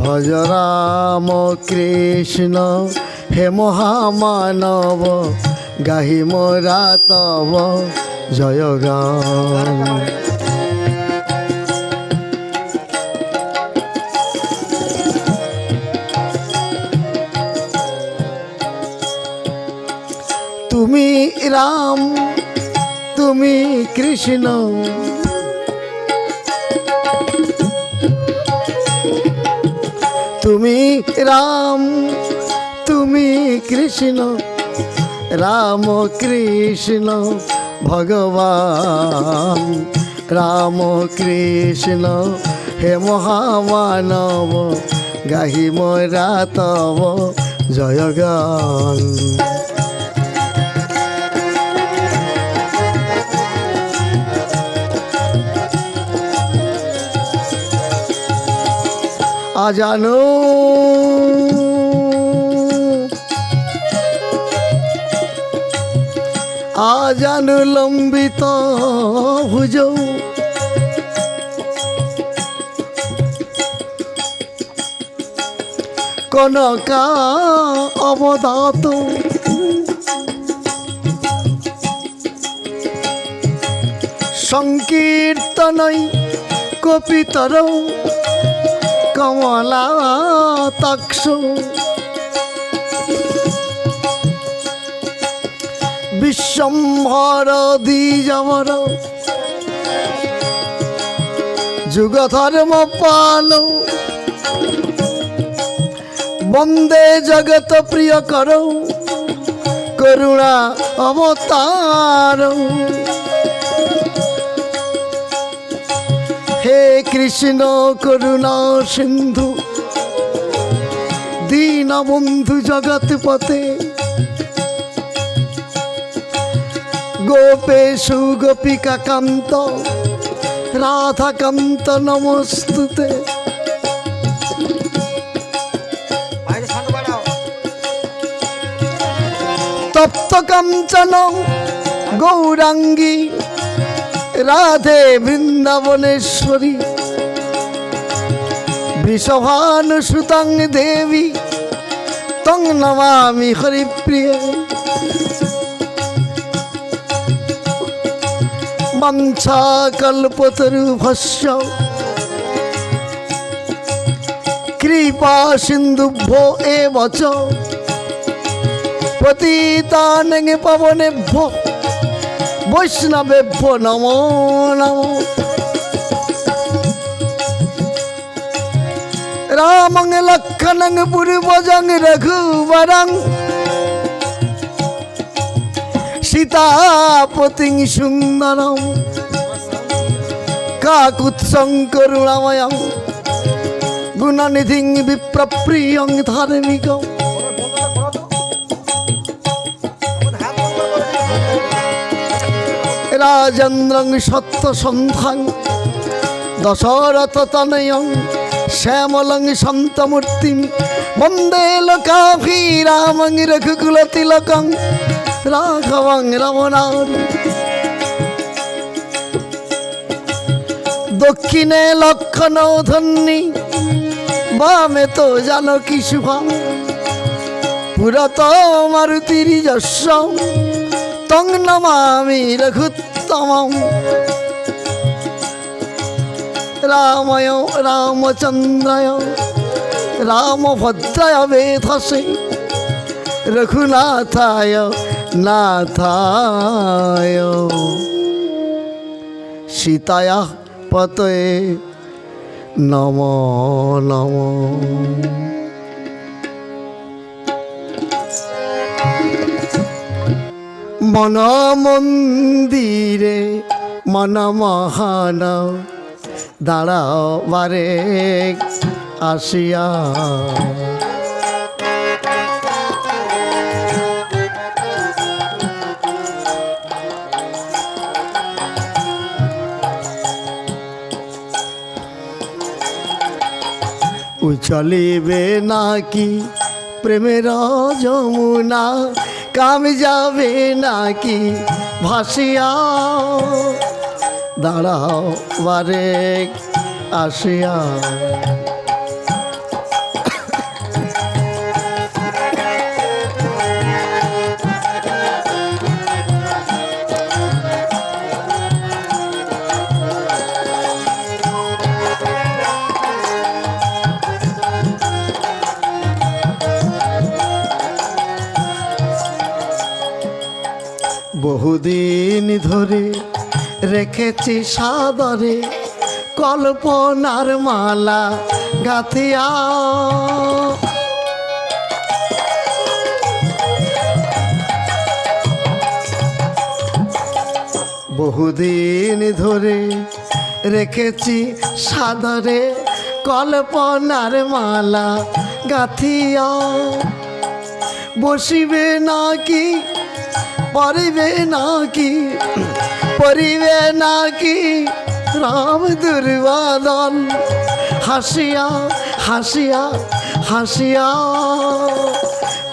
ভজ রাম কৃষ্ণ হে মহামানব গাহি মোরা জয় গান তুমি রাম তুমি কৃষ্ণ তুমি রাম, তুমি কৃষ্ণ, রাম কৃষ্ণ, ভগবান। রাম কৃষ্ণ, হে মহামানব গাহি মরা তব জয় গান। আজানো। আজানু লম্বিত ভুজ। কনকা অবদাত। সংকীর্তনই কপিতর কমলা তক্ষ। বিশ্বম্ভর দ্বিজবর যুগ ধর্ম পাল। বন্দে জগত প্রিয় কর। করুণা অবতার। কৃষ্ণ করুণা সিন্ধু দীনবন্ধু জগৎ পথে গোপেশু গোপিকা কান্ত রাধাকান্ত নমস্তুতে। তপ্ত কাঞ্চন গৌরাঙ্গী রাধে বৃন্দাবনেশ্বরী। বৃষভানু সুতং দেবী, তং নমামি হরিপ্রিয়। মঞ্ছা কল্পতরু ভস্য কৃপা সিন্ধুভ্যো এ বচ পতিতানং পবনেভ্য, বৈষ্ণবেভ্য নমো নমো। রামং লক্ষণং পূর্বজং রঘুবরং সীতাপতিং সুন্দরম কাকুৎসং করুণাময়ং গুণনিধিং বিপ্রপ্রিয়ং ধার্মিকং রাজেন্দ্রং সত্যসন্ধাং দশরথ তনয়ং শ্যামলং সন্তমূর্তিম বন্দে লোকাভিরামং রঘুকুল তিলকং। রাঘবং রমণার দক্ষিণে লক্ষণ ধন্যী। বামে তো জানকী শুভম। পুরত মারুতির যশ তং নমামি রঘুত্তমম। রাময় রামচন্দ্রয় রামভদ্রায় বেধসে রঘুনাথায় নাথায় সীতায়া পতয়ে নম নম মন মন্দিরে মন মহান দাঁড়াও বারে আসিয়া। উচলিবে নাকি প্রেমের যমুনা? কাম যাবে নাকি ভাসিয়া দাঁড়াও বারে আসিয়া রেখেছি সাদরে কল্পনার মালা গাথিয়া। বহুদিন ধরে রেখেছি সাদরে কল্পনার মালা গাথিয়া। বসিবে নাকি, পরিবে নাকি পরিবে নাকি রাম দুর্বাদন? হাসিয়া হাসিয়া হাসিয়া,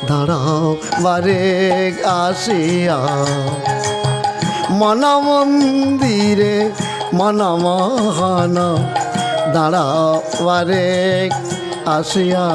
দাঁড়াও বারে আসিয়া। মন মন্দিরে মন মহান দাঁড়াও বারে আসিয়া।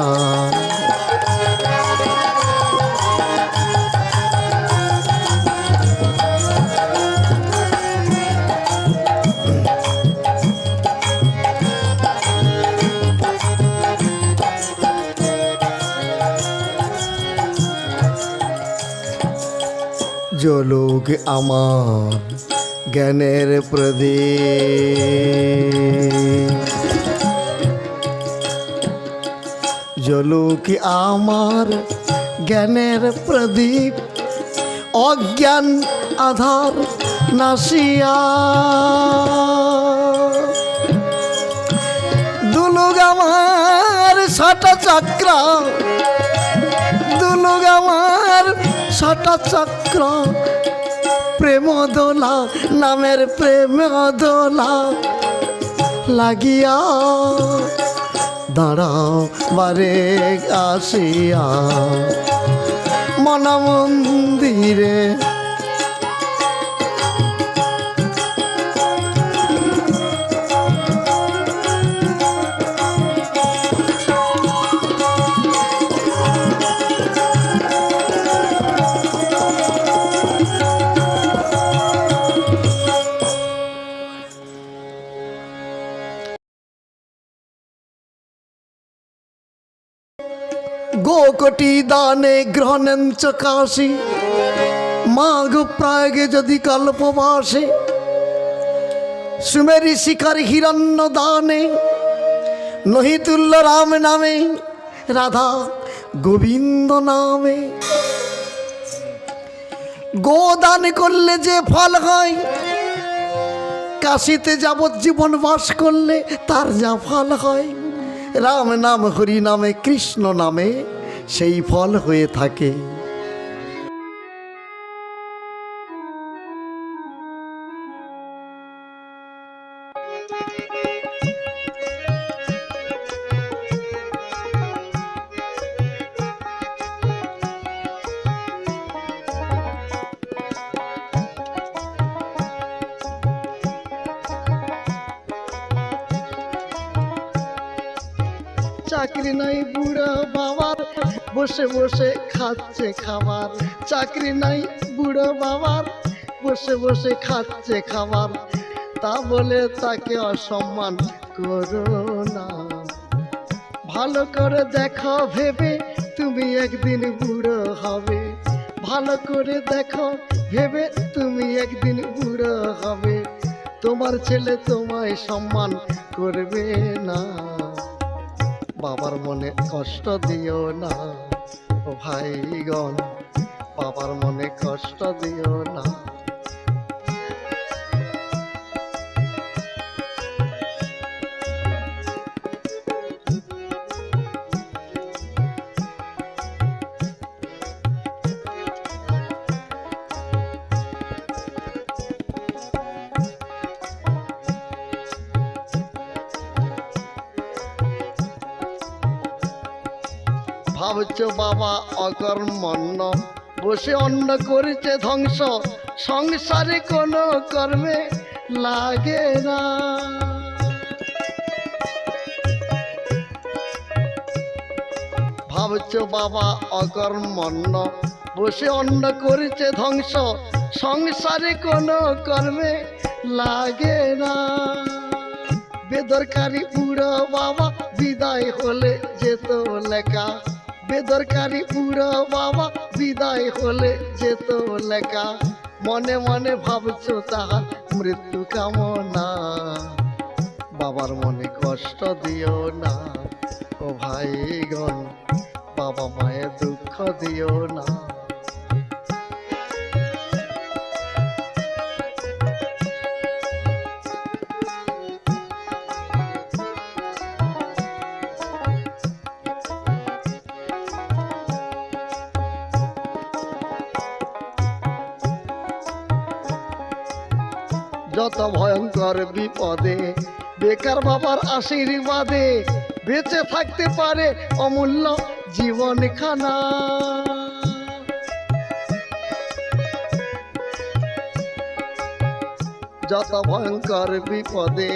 জলুক আমার জ্ঞানের প্রদীপ। জলুক আমার জ্ঞানের প্রদীপ, অজ্ঞান আধার নাসিয়া দুলুক আমার ছটা চক্র দুলুক আমার ছটা চক্র, প্রেম দোলা, নামের প্রেম দোলা। লাগিয়া দাঁড়াও, বারে আসিয়া। মন মন্দিরে গোকটি দানে গ্রহণেন চকাশি। মাঘ প্রাগে যদি কল্পবাসে, সুমেরি শিকার হিরণ্য দানে নহিতুল্য রাম নামে, রাধা গোবিন্দ নামে। গোদান করলে যে ফল হয়, কাশিতে যাবজ্জীবন বাস করলে তার যা ফল হয়। রাম নাম হরি নামে কৃষ্ণ নামে সেই ফল হয়ে থাকে। চাকরি নাই বুড়ো বাবার। বসে বসে খাচ্ছে খাবার চাকরি নাই বুড়ো বাবার। বসে বসে খাচ্ছে খাবার তা বলে তাকে অসম্মান করো না। ভালো করে দেখো ভেবে তুমি একদিন বুড়ো হবে। ভালো করে দেখো ভেবে তুমি একদিন বুড়ো হবে। তোমার ছেলে তোমায় সম্মান করবে না। বাবার মনে কষ্ট দিও না। ভাইগণ বাবার মনে কষ্ট দিও না। ভাবছ বাবা অকর্মণ্য। বসে অন্ন করেছে ধ্বংস, সংসারে কোনো কর্মে লাগে না। ভাবছ বাবা অকর্মণ্য, বসে অন্ন করেছে ধ্বংস, সংসারে কোনো কর্মে লাগে না। বেদরকারি বুড়ো বাবা বিদায় হলে যেত লেখা বেদরকারি পুরো বাবা বিদায় হলে যেত লেখা। মনে মনে ভাবছ তাহার মৃত্যু কামনা। বাবার মনে কষ্ট দিও না, ও ভাইগণ। বাবা মায়ের দুঃখ দিও না। ভয়ঙ্কর বিপদে। বেকার বাবার আশীর্বাদে বেঁচে থাকতে পারে অমূল্য জীবন খানা যত ভয়ঙ্কর বিপদে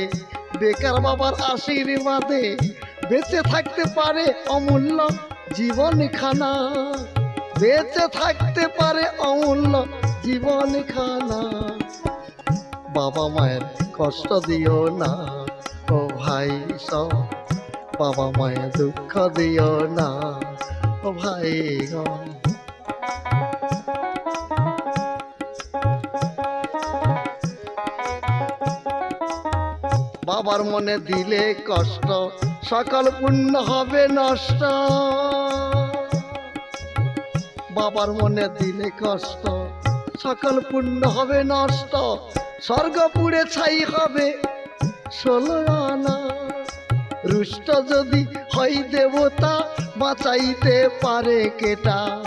বেকার বাবার আশীর্বাদে বেঁচে থাকতে পারে অমূল্য জীবন খানা বেঁচে থাকতে পারে অমূল্য জীবন খানা বাবা মায়ের কষ্ট দিও না। ও ভাই সব, বাবা মায়ের দুঃখ দিও না। ও ভাই বাবার মনে দিলে কষ্ট, সকল পুণ্য হবে নষ্ট। বাবার মনে দিলে কষ্ট, সকল পুণ্য হবে নষ্ট। স্বর্গ পুড়ে ছাই হবে ষোলো আনা। রুষ্ট যদি হয় দেবতা, বাঁচাইতে পারে কেটা।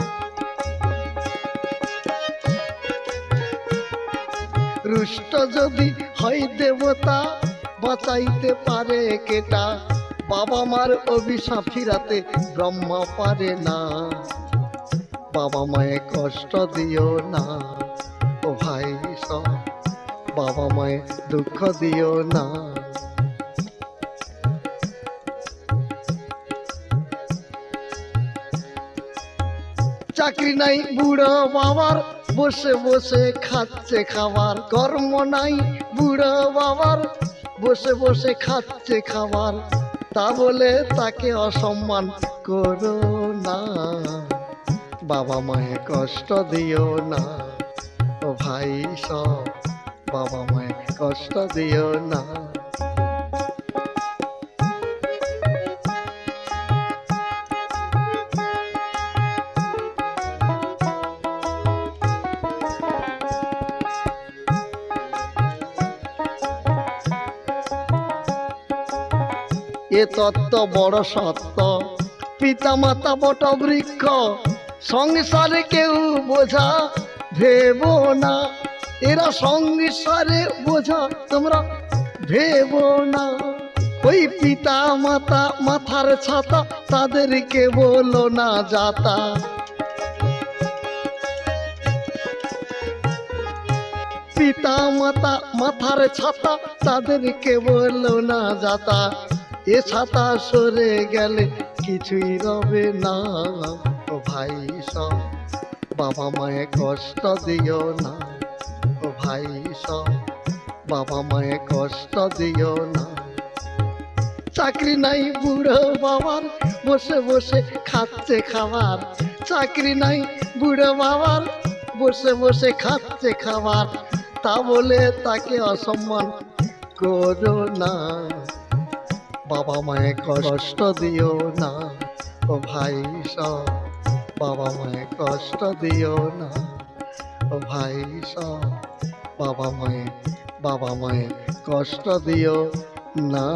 রুষ্ট যদি হয় দেবতা, বাঁচাইতে পারে কেটা। বাবা মার অভিশাপ ফিরাতে ব্রহ্মা পারে না। বাবা মায়ে কষ্ট দিও না। বাবা মায়ে দুঃখ দিও না। চাকরি নাই বুড়ো বাবার, বসে বসে খাচ্ছে খাবার। কর্ম নাই বুড়ো বাবার, বসে বসে খাচ্ছে খাবার। তা বলে তাকে অসম্মান করো না। বাবা মায়ে কষ্ট দিও না। ও ভাই সব বাবা মায়ে কষ্ট দিও না। এ তত্ত্ব বড় সত্য। পিতা মাতা বট বৃক্ষ, সংসারে কেউ বোঝা ভেব না। এরা সংসারে বোঝা, তোমরা ভেব না। ওই পিতা মাতা মাথার ছাতা, তাদেরকে বলো না যাতা। পিতা মাতা মাথার ছাতা, তাদেরকে বলল না যাতা। এ ছাতা সরে গেলে কিছুই রবে না। ভাই সব, বাবা মায়ে কষ্ট দিও না। সব বাবা মায়ে কষ্ট দিও না। চাকরি নাই বুড়ো বাবার, বসে বসে খাচ্ছে খাবার। চাকরি নাই বুড়ো বাবার, বসে বসে খাচ্ছে খাবার। তা বলে তাকে অসম্মান করো না। বাবা মায়ে কষ্ট দিও না। ও ভাই সব, বাবা মায়ে কষ্ট দিও না। ও ভাই সব বাবা মায়ে বাবা মায়ে কষ্ট দিও না।